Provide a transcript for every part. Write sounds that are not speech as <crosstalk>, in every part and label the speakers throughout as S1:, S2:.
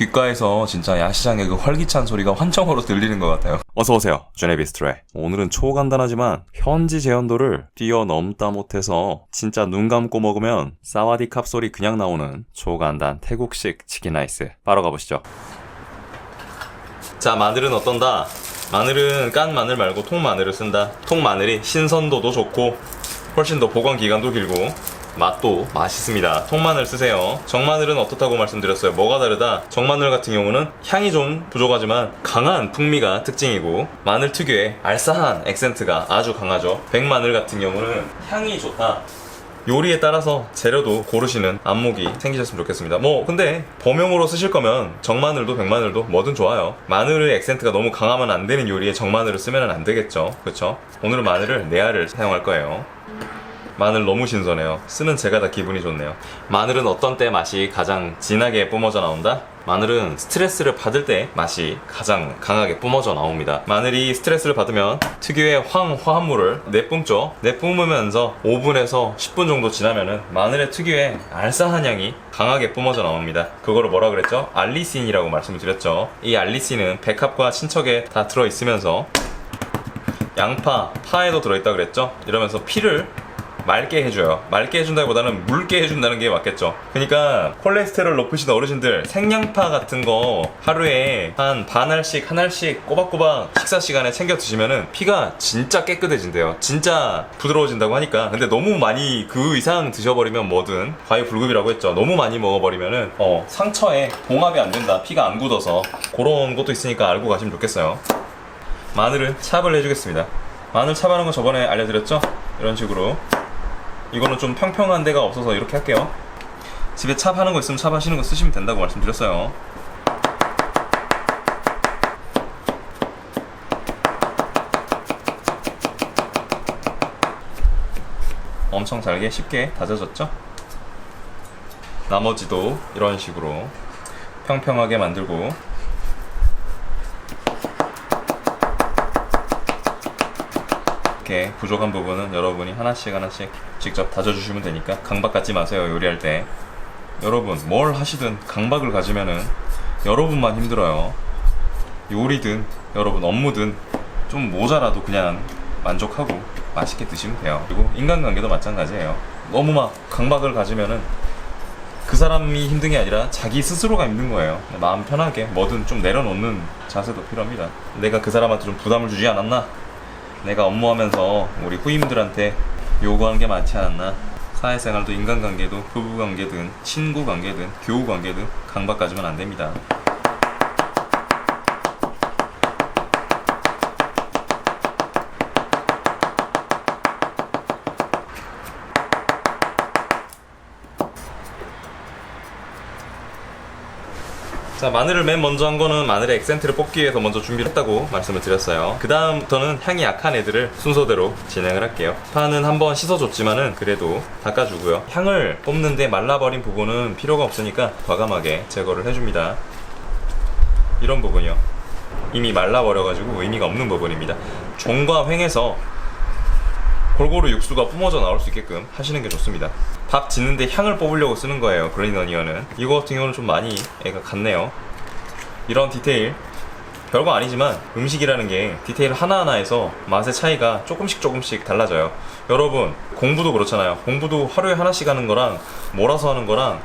S1: 귓가에서 진짜 야시장의 그 활기찬 소리가 환청으로 들리는 것 같아요.
S2: 어서오세요. 제네비스트레. 오늘은 초간단하지만 현지 제연도를 뛰어넘다 못해서 진짜 눈 감고 먹으면 사와디캅 소리 그냥 나오는 초간단 태국식 치킨 라이스. 바로 가보시죠. 자, 마늘은 어떤다? 마늘은 깐 마늘 말고 통 마늘을 쓴다. 통 마늘이 신선도도 좋고 훨씬 더 보관 기간도 길고 맛도 맛있습니다. 통마늘 쓰세요. 정마늘은 어떻다고 말씀드렸어요. 뭐가 다르다? 정마늘 같은 경우는 향이 좀 부족하지만 강한 풍미가 특징이고 마늘 특유의 알싸한 액센트가 아주 강하죠. 백마늘 같은 경우는 향이 좋다. 요리에 따라서 재료도 고르시는 안목이 생기셨으면 좋겠습니다. 뭐 근데 범용으로 쓰실 거면 정마늘도 백마늘도 뭐든 좋아요. 마늘의 액센트가 너무 강하면 안 되는 요리에 정마늘을 쓰면 안 되겠죠. 그렇죠? 오늘은 마늘을 네 알을 사용할 거예요. 마늘 너무 신선해요. 쓰는 제가 다 기분이 좋네요. 마늘은 어떤 때 맛이 가장 진하게 뿜어져 나온다? 마늘은 스트레스를 받을 때 맛이 가장 강하게 뿜어져 나옵니다. 마늘이 스트레스를 받으면 특유의 황 화합물을 내뿜죠. 내뿜으면서 5분에서 10분 정도 지나면은 마늘의 특유의 알싸한 향이 강하게 뿜어져 나옵니다. 그거를 뭐라 그랬죠? 알리신이라고 말씀을 드렸죠. 이 알리신은 백합과 친척에 다 들어 있으면서 양파, 파에도 들어있다 그랬죠? 이러면서 피를 맑게 해줘요. 맑게 해준다기보다는 묽게 해준다는 게 맞겠죠. 그러니까 콜레스테롤 높으신 어르신들 생양파 같은 거 하루에 한 반 알씩 한 알씩 꼬박꼬박 식사 시간에 챙겨 드시면은 피가 진짜 깨끗해진대요. 진짜 부드러워진다고 하니까. 근데 너무 많이 그 이상 드셔버리면 뭐든 과유불급이라고 했죠. 너무 많이 먹어버리면은 어, 상처에 봉합이 안 된다. 피가 안 굳어서 그런 것도 있으니까 알고 가시면 좋겠어요. 마늘을 찹을 해주겠습니다. 마늘 찹하는 거 저번에 알려드렸죠? 이런 식으로. 이거는 좀 평평한 데가 없어서 이렇게 할게요. 집에 찹하는 거 있으면 찹하시는 거 쓰시면 된다고 말씀드렸어요. 엄청 잘게 쉽게 다져졌죠? 나머지도 이런 식으로 평평하게 만들고 이렇게 부족한 부분은 여러분이 하나씩 하나씩 직접 다져주시면 되니까 강박 갖지 마세요 요리할 때 여러분 뭘 하시든 강박을 가지면은 여러분만 힘들어요 요리든 여러분 업무든 좀 모자라도 그냥 만족하고 맛있게 드시면 돼요 그리고 인간관계도 마찬가지예요 너무 막 강박을 가지면은 그 사람이 힘든 게 아니라 자기 스스로가 힘든 거예요. 마음 편하게 뭐든 좀 내려놓는 자세도 필요합니다. 내가 그 사람한테 좀 부담을 주지 않았나? 내가 업무하면서 우리 후임들한테 요구한 게 많지 않았나? 사회생활도 인간관계도 부부관계든 친구관계든 교우관계든 강박 가지면 안 됩니다. 자 마늘을 맨 먼저 한 거는 마늘의 액센트를 뽑기 위해서 먼저 준비를 했다고 말씀을 드렸어요. 그 다음부터는 향이 약한 애들을 순서대로 진행을 할게요. 파는 한번 씻어줬지만은 그래도 닦아주고요. 향을 뽑는데 말라버린 부분은 필요가 없으니까 과감하게 제거를 해줍니다. 이런 부분이요. 이미 말라버려가지고 의미가 없는 부분입니다. 종과 횡에서 골고루 육수가 뿜어져 나올 수 있게끔 하시는 게 좋습니다. 밥 짓는데 향을 뽑으려고 쓰는 거예요. 그린 어니언은. 이거 같은 경우는 좀 많이 애가 같네요. 이런 디테일 별거 아니지만 음식이라는 게 디테일 하나하나에서 맛의 차이가 조금씩 조금씩 달라져요. 여러분 공부도 그렇잖아요. 공부도 하루에 하나씩 하는 거랑 몰아서 하는 거랑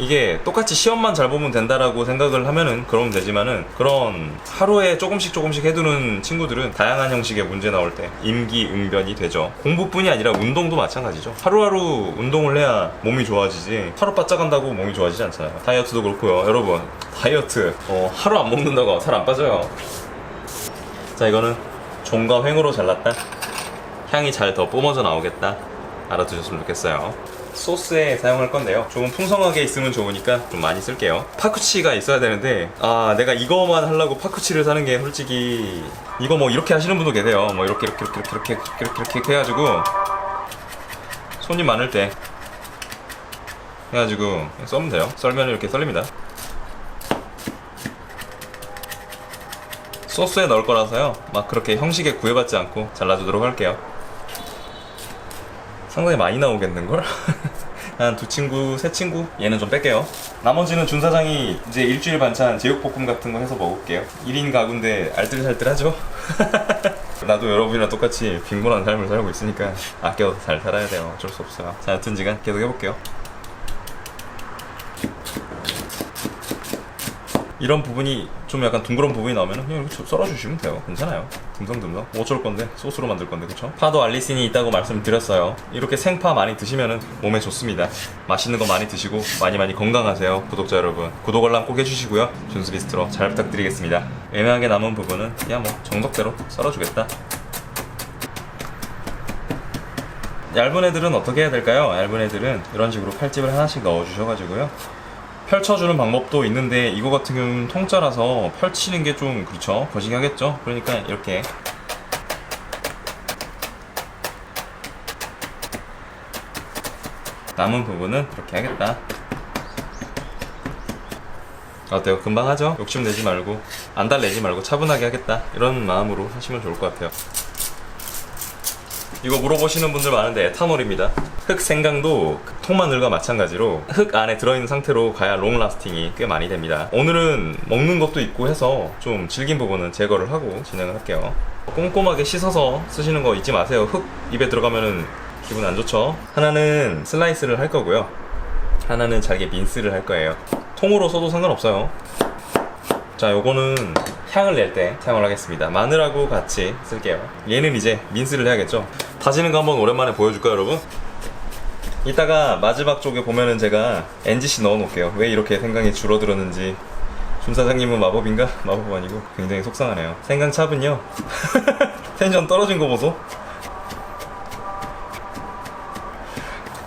S2: 이게 똑같이 시험만 잘 보면 된다라고 생각을 하면은 그러면 되지만은 그런 하루에 조금씩 조금씩 해두는 친구들은 다양한 형식의 문제 나올 때 임기응변이 되죠. 공부뿐이 아니라 운동도 마찬가지죠. 하루하루 운동을 해야 몸이 좋아지지 하루 바짝 한다고 몸이 좋아지지 않잖아요. 다이어트도 그렇고요. 여러분 다이어트 어, 하루 안 먹는다고 살 안 빠져요. 자 이거는 종과 횡으로 잘랐다. 향이 잘 더 뿜어져 나오겠다. 알아두셨으면 좋겠어요. 소스에 사용할 건데요. 조금 풍성하게 있으면 좋으니까 좀 많이 쓸게요. 파쿠치가 있어야 되는데, 아, 내가 이거만 하려고 파쿠치를 사는 게 솔직히, 이거 뭐 이렇게 하시는 분도 계세요. 뭐 이렇게, 이렇게, 이렇게, 이렇게, 이렇게, 이렇게, 이렇게, 해가지고, 손님 많을 때, 해가지고, 썰면 돼요. 썰면 이렇게 썰립니다. 소스에 넣을 거라서요. 막 그렇게 형식에 구애받지 않고 잘라주도록 할게요. 상당히 많이 나오겠는걸? <laughs> 한 두 친구, 세 친구? 얘는 좀 뺄게요. 나머지는 준 사장이 이제 일주일 반찬 제육볶음 같은 거 해서 먹을게요 1인 가구인데 알뜰살뜰하죠? <laughs> 나도 여러분이랑 똑같이 빈곤한 삶을 살고 있으니까 아껴 잘 살아야 돼요 어쩔 수 없어요 자 여튼 시간 계속 해볼게요 이런 부분이 좀 약간 둥그런 부분이 나오면 그냥 이렇게 썰어주시면 돼요. 괜찮아요. 듬성듬성. 뭐 어쩔 건데 소스로 만들 건데 그쵸? 파도 알리신이 있다고 말씀드렸어요. 이렇게 생파 많이 드시면 몸에 좋습니다. 맛있는 거 많이 드시고 많이 많이 건강하세요. 구독자 여러분. 구독 알람 꼭 해주시고요. 준수 비스트로 잘 부탁드리겠습니다. 애매하게 남은 부분은 그냥 뭐 정석대로 썰어주겠다. 얇은 애들은 어떻게 해야 될까요? 얇은 애들은 이런 식으로 칼집을 하나씩 넣어주셔가지고요. 펼쳐주는 방법도 있는데 이거 같은 경우는 통짜라서 펼치는 게 좀 그렇죠? 거시기 하겠죠? 그러니까 이렇게. 남은 부분은 이렇게 하겠다. 어때요? 금방 하죠? 욕심내지 말고 안달내지 말고 차분하게 하겠다. 이런 마음으로 하시면 좋을 것 같아요 이거 물어보시는 분들 많은데 에탄올입니다. 흑 생강도 통마늘과 마찬가지로 흑 안에 들어있는 상태로 가야 롱 라스팅이 꽤 많이 됩니다. 오늘은 먹는 것도 있고 해서 좀 질긴 부분은 제거를 하고 진행을 할게요. 꼼꼼하게 씻어서 쓰시는 거 잊지 마세요. 흑 입에 들어가면은 기분 안 좋죠? 하나는 슬라이스를 할 거고요. 하나는 잘게 민스를 할 거예요. 통으로 써도 상관없어요. 자, 요거는 향을 낼 때 사용을 하겠습니다. 마늘하고 같이 쓸게요. 얘는 이제 민스를 해야겠죠. 다지는 거 한번 오랜만에 보여줄까요, 여러분? 이따가 마지막 쪽에 보면은 제가 NGC 넣어 놓을게요. 왜 이렇게 생강이 줄어들었는지. 준 사장님은 마법인가? 마법 아니고 굉장히 속상하네요. 생강 찹은요. <laughs> 텐션 떨어진 거 보소.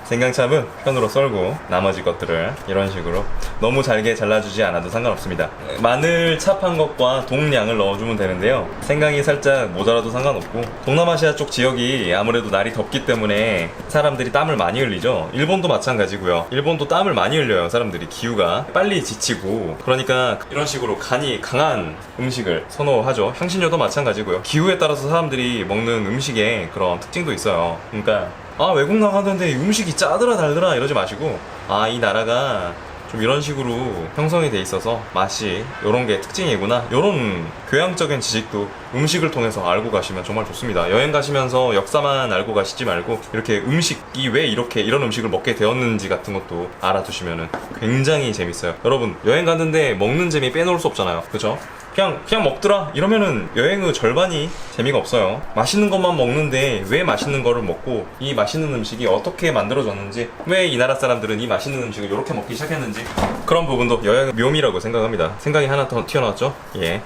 S2: 생강찹은 편으로 썰고 나머지 것들을 이런 식으로 너무 잘게 잘라주지 않아도 상관없습니다. 마늘 찹한 것과 동량을 넣어주면 되는데요. 생강이 살짝 모자라도 상관없고 동남아시아 쪽 지역이 아무래도 날이 덥기 때문에 사람들이 땀을 많이 흘리죠. 일본도 마찬가지고요. 일본도 땀을 많이 흘려요. 사람들이 기후가 빨리 지치고 그러니까 이런 식으로 간이 강한 음식을 선호하죠. 향신료도 마찬가지고요. 기후에 따라서 사람들이 먹는 음식에 그런 특징도 있어요. 그러니까 아 외국 나가는데 음식이 짜더라 달더라 이러지 마시고 아 이 나라가 좀 이런 식으로 형성이 돼 있어서 맛이 이런 게 특징이구나. 이런 교양적인 지식도 음식을 통해서 알고 가시면 정말 좋습니다. 여행 가시면서 역사만 알고 가시지 말고 이렇게 음식이 왜 이렇게 이런 음식을 먹게 되었는지 같은 것도 알아두시면 굉장히 재밌어요. 여러분 여행 갔는데 먹는 재미 빼놓을 수 없잖아요. 그죠? 그냥 그냥 먹더라. 이러면은 여행의 절반이 재미가 없어요. 맛있는 것만 먹는데 왜 맛있는 거를 먹고 이 맛있는 음식이 어떻게 만들어졌는지 왜 이 나라 사람들은 이 맛있는 음식을 이렇게 먹기 시작했는지 그런 부분도 여행의 묘미라고 생각합니다. 생각이 하나 더 튀어나왔죠? 예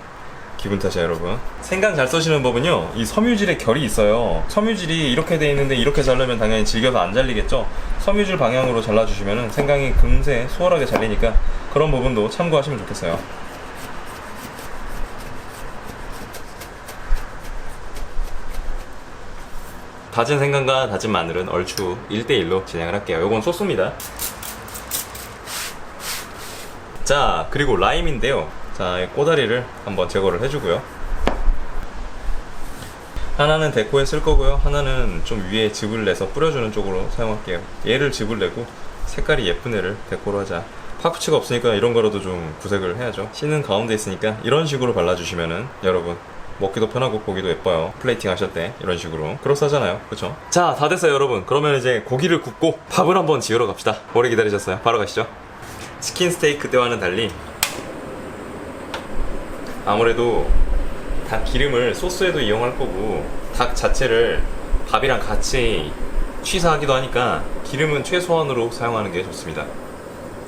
S2: 기분 탓이야 여러분 생강 잘 써시는 법은요 이 섬유질의 결이 있어요 섬유질이 이렇게 돼 있는데 이렇게 자르면 당연히 질겨서 안 잘리겠죠 섬유질 방향으로 잘라주시면 생강이 금세 수월하게 잘리니까 그런 부분도 참고하시면 좋겠어요 다진 생강과 다진 마늘은 얼추 1대1로 진행을 할게요. 요건 소스입니다. 자, 그리고 라임인데요. 자, 이 꼬다리를 한번 제거를 해주고요. 하나는 데코에 쓸 거고요. 하나는 좀 위에 즙을 내서 뿌려주는 쪽으로 사용할게요. 얘를 즙을 내고 색깔이 예쁜 애를 데코로 하자. 파쿠치가 없으니까 이런 거라도 좀 구색을 해야죠. 씨는 가운데 있으니까 이런 식으로 발라주시면은 여러분 먹기도 편하고 보기도 예뻐요. 플레이팅 하실 때 이런 식으로 그럴싸하잖아요. 그렇죠? 자, 다 됐어요, 여러분. 그러면 이제 고기를 굽고 밥을 한번 지으러 갑시다. 오래 기다리셨어요. 바로 가시죠. 치킨 스테이크 때와는 달리 아무래도 닭 기름을 소스에도 이용할 거고 닭 자체를 밥이랑 같이 취사하기도 하니까 기름은 최소한으로 사용하는 게 좋습니다.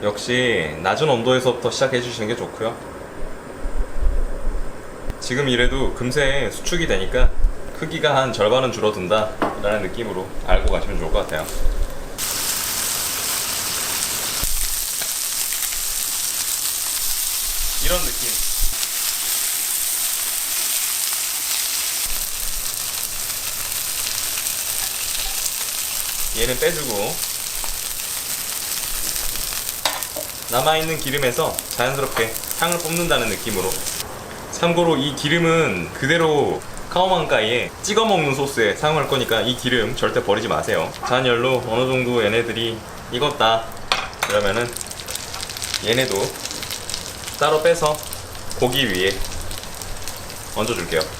S2: 역시 낮은 온도에서부터 시작해 주시는 게 좋고요. 지금 이래도 금세 수축이 되니까 크기가 한 절반은 줄어든다 라는 느낌으로 알고 가시면 좋을 것 같아요. 이런 느낌. 얘는 빼주고 남아있는 기름에서 자연스럽게 향을 뽑는다는 느낌으로 참고로 이 기름은 그대로 카오만가이에 찍어 먹는 소스에 사용할 거니까 이 기름 절대 버리지 마세요 잔열로 어느 정도 얘네들이 익었다 그러면은 얘네도 따로 빼서 고기 위에 얹어줄게요.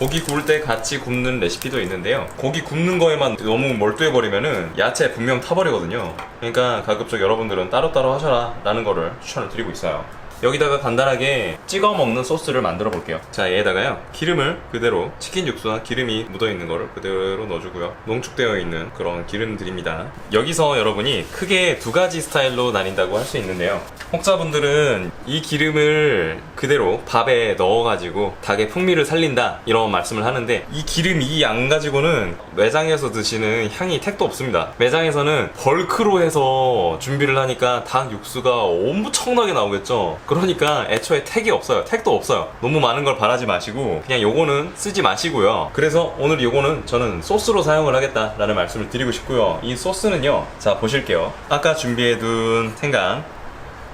S2: 고기 구울 때 같이 굽는 레시피도 있는데요. 고기 굽는 거에만 너무 몰두해버리면은 야채 분명 타버리거든요. 그러니까 가급적 여러분들은 따로따로 하셔라 라는 거를 추천을 드리고 있어요. 여기다가 간단하게 찍어 먹는 소스를 만들어 볼게요. 자, 얘에다가요. 기름을 그대로 치킨 육수나 기름이 묻어 있는 거를 그대로 넣어주고요. 농축되어 있는 그런 기름들입니다. 여기서 여러분이 크게 두 가지 스타일로 나뉜다고 할 수 있는데요. 혹자분들은 이 기름을 그대로 밥에 넣어가지고 닭의 풍미를 살린다 이런 말씀을 하는데 이 기름 이 양 가지고는 매장에서 드시는 향이 택도 없습니다. 매장에서는 벌크로 해서 준비를 하니까 닭 육수가 엄청나게 나오겠죠. 그러니까 애초에 택이 없어요. 택도 없어요. 너무 많은 걸 바라지 마시고 그냥 요거는 쓰지 마시고요. 그래서 오늘 요거는 저는 소스로 사용을 하겠다라는 말씀을 드리고 싶고요. 이 소스는요. 자 보실게요. 아까 준비해둔 생강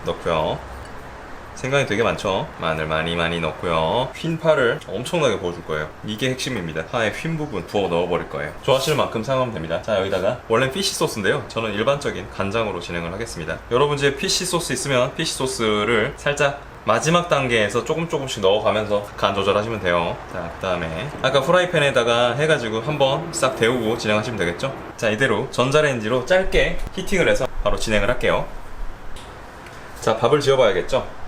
S2: 넣고요. 생강이 되게 많죠? 마늘 많이 많이 넣고요. 휜 파를 엄청나게 부어줄 거예요. 이게 핵심입니다. 파의 휜 부분 부어 넣어버릴 거예요. 좋아하시는 만큼 사용하면 됩니다. 자, 여기다가 원래 피쉬 소스인데요. 저는 일반적인 간장으로 진행을 하겠습니다. 여러분 집에 피쉬 소스 있으면 피쉬 소스를 살짝 마지막 단계에서 조금 조금씩 넣어가면서 간 조절하시면 돼요. 자, 그 다음에 아까 프라이팬에다가 해가지고 한번 싹 데우고 진행하시면 되겠죠? 자, 이대로 전자레인지로 짧게 히팅을 해서 바로 진행을 할게요. 자, 밥을 지어봐야겠죠?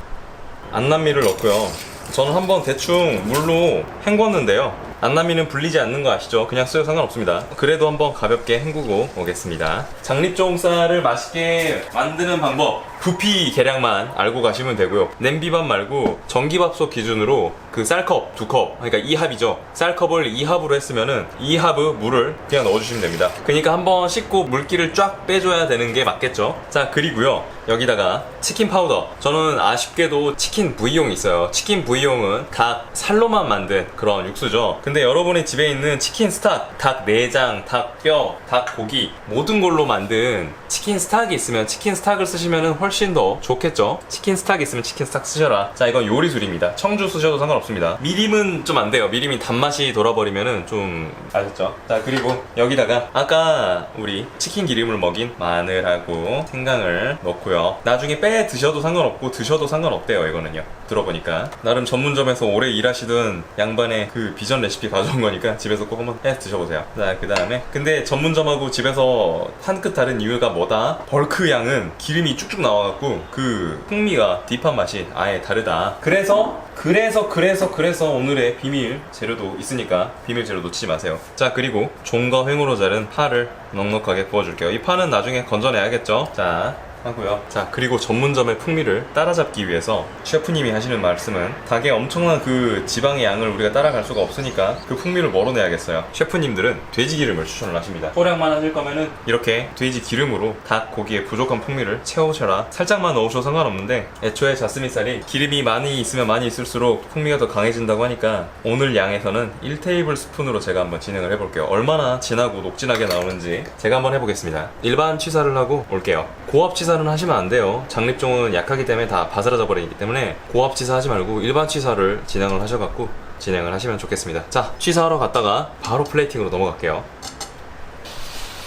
S2: 안남미를 넣고요. 저는 한번 대충 물로 헹궜는데요. 안남미는 불리지 않는 거 아시죠? 그냥 써도 상관없습니다. 그래도 한번 가볍게 헹구고 오겠습니다. 장립종쌀을 맛있게 만드는 방법. 부피 계량만 알고 가시면 되고요. 냄비밥 말고 전기밥솥 기준으로 그 쌀컵 두 컵, 그러니까 2합이죠. 쌀컵을 2합으로 했으면은 2합의 물을 그냥 넣어주시면 됩니다. 그러니까 한번 씻고 물기를 쫙 빼줘야 되는 게 맞겠죠. 자 그리고요 여기다가 치킨 파우더. 저는 아쉽게도 치킨 부이용이 있어요. 치킨 부이용은 닭 살로만 만든 그런 육수죠. 근데 여러분의 집에 있는 치킨 스탁, 닭 내장, 닭 뼈, 닭 고기 모든 걸로 만든 치킨 스탁이 있으면 치킨 스탁을 쓰시면 훨씬 더 좋겠죠. 치킨 스탁이 있으면 치킨 스탁 쓰셔라. 자 이건 요리술입니다. 청주 쓰셔도 상관없습니다. 미림은 좀 안 돼요. 미림이 단맛이 돌아버리면은 좀 아셨죠? 자 그리고 여기다가 아까 우리 치킨 기름을 먹인 마늘하고 생강을 넣고요. 나중에 빼 드셔도 상관없고 드셔도 상관없대요. 이거는요. 들어보니까 나름 전문점에서 오래 일하시던 양반의 그 비전 레시피 가져온 거니까 집에서 꼭 한번 해 드셔보세요. 자 그 다음에 근데 전문점하고 집에서 한 끗 다른 이유가 뭐다? 벌크 양은 기름이 쭉쭉 나와갖고 그 풍미가 딥한 맛이 아예 다르다. 그래서 그래서 그래서 그래서 오늘의 비밀 재료도 있으니까 비밀 재료 놓치지 마세요. 자 그리고 종과 횡으로 자른 파를 넉넉하게 부어줄게요. 이 파는 나중에 건져내야겠죠? 자 하고요. 자 그리고 전문점의 풍미를 따라잡기 위해서 셰프님이 하시는 말씀은 닭의 엄청난 그 지방의 양을 우리가 따라갈 수가 없으니까 그 풍미를 멀어내야겠어요. 셰프님들은 돼지 기름을 추천을 하십니다. 소량만 하실 거면은 이렇게 돼지 기름으로 닭 고기의 부족한 풍미를 채우셔라. 살짝만 넣으셔도 상관없는데 애초에 자스미살이 기름이 많이 있으면 많이 있을수록 풍미가 더 강해진다고 하니까 오늘 양에서는 1테이블 스푼으로 제가 한번 진행을 해볼게요. 얼마나 진하고 녹진하게 나오는지 제가 한번 해보겠습니다. 일반 취사를 하고 올게요. 고압 취사 는 하시면 안 돼요. 장립종은 약하기 때문에 다 바스라져 버리기 때문에 고압 취사 하지 말고 일반 취사를 진행을 하셔갖고 진행을 하시면 좋겠습니다. 자, 취사하러 갔다가 바로 플레이팅으로 넘어갈게요.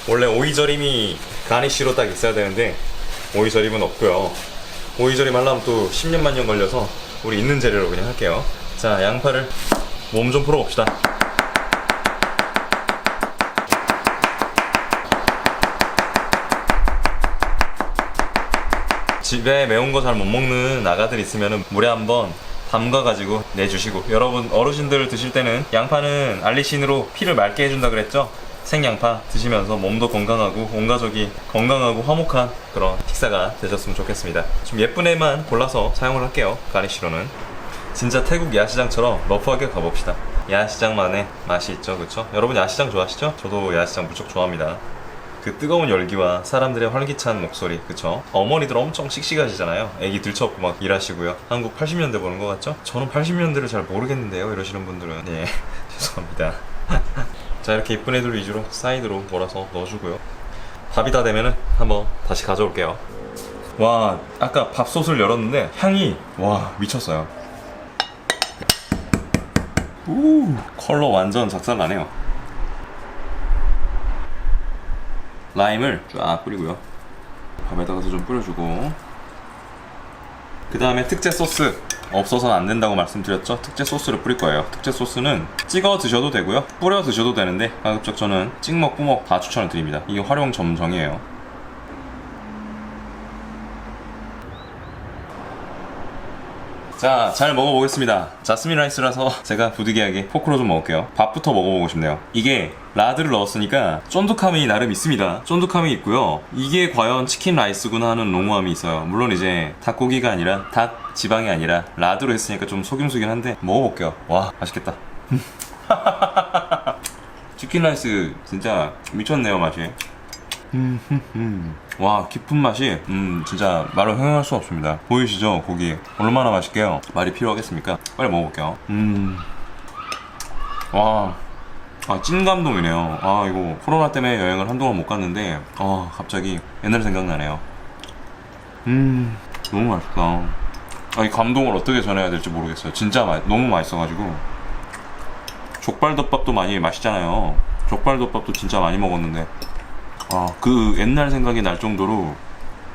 S2: 원래 오이절임이 가니쉬로 딱 있어야 되는데 오이절임은 없고요. 오이절임 하려면 또 10년 만년 걸려서 우리 있는 재료로 그냥 할게요. 자, 양파를 몸 좀 풀어봅시다. 집에 매운 거 잘 못 먹는 아가들 있으면 물에 한번 담가가지고 내주시고 여러분 어르신들 드실 때는 양파는 알리신으로 피를 맑게 해준다 그랬죠? 생양파 드시면서 몸도 건강하고 온 가족이 건강하고 화목한 그런 식사가 되셨으면 좋겠습니다. 좀 예쁜 애만 골라서 사용을 할게요. 가니쉬로는 진짜 태국 야시장처럼 러프하게 가봅시다. 야시장만의 맛이 있죠, 그쵸? 여러분 야시장 좋아하시죠? 저도 야시장 무척 좋아합니다. 그 뜨거운 열기와 사람들의 활기찬 목소리, 그쵸? 어머니들 엄청 씩씩하시잖아요. 애기 들쳐업고 막 일하시고요. 한국 80년대 보는 것 같죠? 저는 80년대를 잘 모르겠는데요, 이러시는 분들은. 예, <laughs> 죄송합니다. <laughs> 자, 이렇게 이쁜 애들 위주로 사이드로 몰아서 넣어주고요. 밥이 다 되면은 한번 다시 가져올게요. 와, 아까 밥솥을 열었는데 향이, 와, 미쳤어요. 우, 컬러 완전 작살나네요. 라임을 쫙 뿌리고요. 밥에다가도 좀 뿌려주고. 그 다음에 특제 소스. 없어서는 안 된다고 말씀드렸죠? 특제 소스를 뿌릴 거예요. 특제 소스는 찍어 드셔도 되고요. 뿌려 드셔도 되는데 가급적 저는 찍먹 뿌먹 다 추천을 드립니다. 이게 활용 점정이에요 자, 잘 먹어보겠습니다. 자스민 라이스라서 제가 부득이하게 포크로 좀 먹을게요. 밥부터 먹어보고 싶네요. 이게 라드를 넣었으니까 쫀득함이 나름 있습니다. 쫀득함이 있고요. 이게 과연 치킨 라이스구나 하는 농후함이 있어요. 물론 이제 닭고기가 아니라 닭 지방이 아니라 라드로 했으니까 좀 속임수긴 한데 먹어볼게요. 와, 맛있겠다. <laughs> 치킨 라이스 진짜 미쳤네요, 맛이. 와 깊은 맛이 음 진짜 말로 형용할 수 없습니다 보이시죠 고기 얼마나 맛있게요 말이 필요하겠습니까 빨리 먹어볼게요 음와 아, 찐 감동이네요. 아, 이거 코로나 때문에 여행을 한동안 못 갔는데, 아, 갑자기 옛날 생각나네요. 음, 너무 맛있다. 아, 이 감동을 어떻게 전해야 될지 모르겠어요. 진짜 맛, 너무 맛있어가지고. 족발덮밥도 많이 맛있잖아요. 족발덮밥도 진짜 많이 먹었는데, 아, 그 옛날 생각이 날 정도로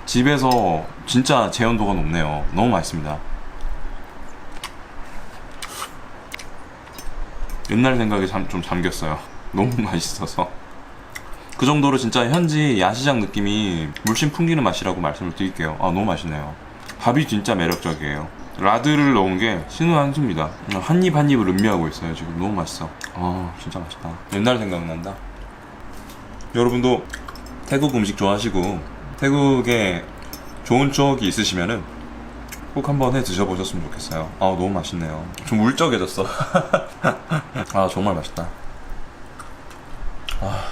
S2: 집에서 진짜 재현도가 높네요. 너무 맛있습니다. 옛날 생각이 잠, 좀 잠겼어요. <laughs> 너무 맛있어서. 그 정도로 진짜 현지 야시장 느낌이 물씬 풍기는 맛이라고 말씀을 드릴게요. 아, 너무 맛있네요. 밥이 진짜 매력적이에요. 라드를 넣은 게 신의 한 수입니다. 한 입 한 입을 음미하고 있어요. 지금 너무 맛있어. 아, 진짜 맛있다. 옛날 생각난다. 여러분도 태국 음식 좋아하시고 태국에 좋은 추억이 있으시면은 꼭 한번 해 드셔보셨으면 좋겠어요. 아 너무 맛있네요. 좀 울적해졌어. <laughs> 아 정말 맛있다. 아,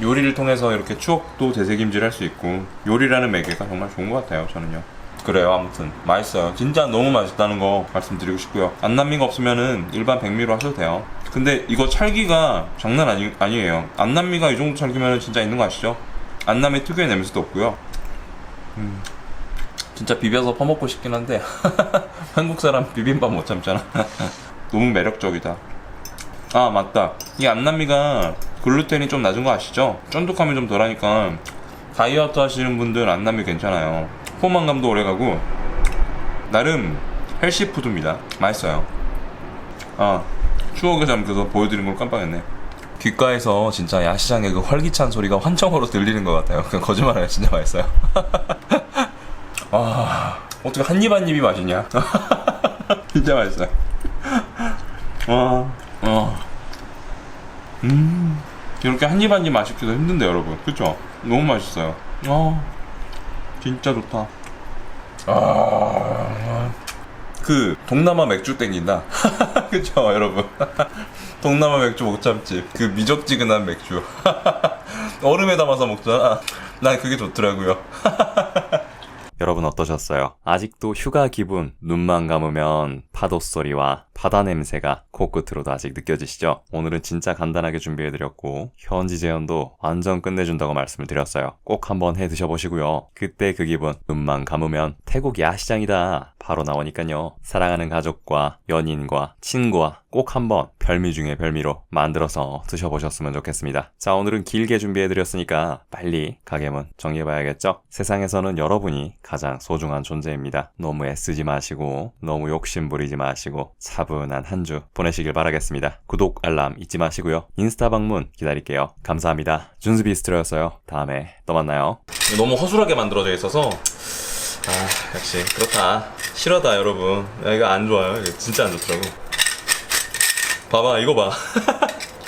S2: 요리를 통해서 이렇게 추억도 되새김질할 수 있고 요리라는 매개가 정말 좋은 것 같아요. 저는요. 그래요. 아무튼 맛있어요. 진짜 너무 맛있다는 거 말씀드리고 싶고요. 안남미가 없으면은 일반 백미로 하셔도 돼요. 근데 이거 찰기가 장난 아니, 아니에요. 안남미가 이 정도 찰기면 진짜 있는 거 아시죠? 안남미 특유의 냄새도 없고요. 진짜 비벼서 퍼먹고 싶긴 한데 <laughs> 한국 사람 비빔밥 못 참잖아. <laughs> 너무 매력적이다. 아 맞다. 이 안남미가 글루텐이 좀 낮은 거 아시죠? 쫀득함이 좀 덜하니까 다이어트 하시는 분들 안남미 괜찮아요. 포만감도 오래가고 나름 헬시 푸드입니다. 맛있어요. 아 추억에 잠겨서 보여드린 걸 깜빡했네.
S1: 귓가에서 진짜 야시장의 그 활기찬 소리가 환청으로 들리는 것 같아요. 그냥 거짓말 아니라 진짜 맛있어요. <laughs>
S2: 아 어떻게 한 입 한 입이 맛있냐? <laughs> 진짜 맛있어요. 와, 어. 음, 이렇게 한 입 한 입 맛있기도 힘든데 여러분, 그쵸? 너무 맛있어요. 아, 진짜 좋다.
S1: 아, 그 동남아 맥주 땡긴다. <laughs> 그쵸 여러분. <laughs> 동남아 맥주 못 참지. 그 미적지근한 맥주. <laughs> 얼음에 담아서 먹잖아. 난 그게 좋더라고요. <laughs>
S3: 여러분 어떠셨어요? 아직도 휴가 기분, 눈만 감으면 파도 소리와 바다 냄새가 코끝으로도 아직 느껴지시죠? 오늘은 진짜 간단하게 준비해드렸고 현지 재현도 완전 끝내준다고 말씀을 드렸어요. 꼭 한번 해 드셔보시고요. 그때 그 기분, 눈만 감으면 태국 야시장이다 바로 나오니까요. 사랑하는 가족과 연인과 친구와 꼭 한번 별미 중에 별미로 만들어서 드셔보셨으면 좋겠습니다. 자 오늘은 길게 준비해드렸으니까 빨리 가게문 정리해봐야겠죠? 세상에서는 여러분이 가장 소중한 존재입니다. 너무 애쓰지 마시고 너무 욕심 부리지 마시고 차분한 한 주 보내시길 바라겠습니다. 구독 알람 잊지 마시고요. 인스타 방문 기다릴게요. 감사합니다. 준수 비스트로였어요. 다음에 또 만나요.
S2: 너무 허술하게 만들어져 있어서 아 역시 그렇다 싫어다 여러분 야, 이거 안 좋아요 이거 진짜 안 좋더라고 봐봐 이거 봐.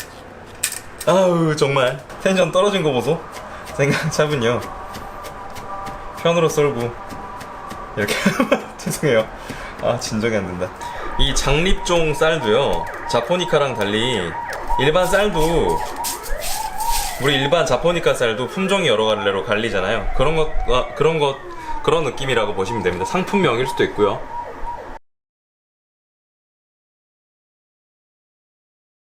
S2: <laughs> 아우 정말. 텐션 떨어진 거 보소. 생각 차분요. 편으로 썰고. 이렇게. <laughs> 죄송해요. 아 진정이 안 된다. 이 장립종 쌀도요. 자포니카랑 달리 일반 쌀도 우리 일반 자포니카 쌀도 품종이 여러 갈래로 갈리잖아요. 그런 것, 아, 그런 것, 그런 느낌이라고 보시면 됩니다. 상품명일 수도 있고요.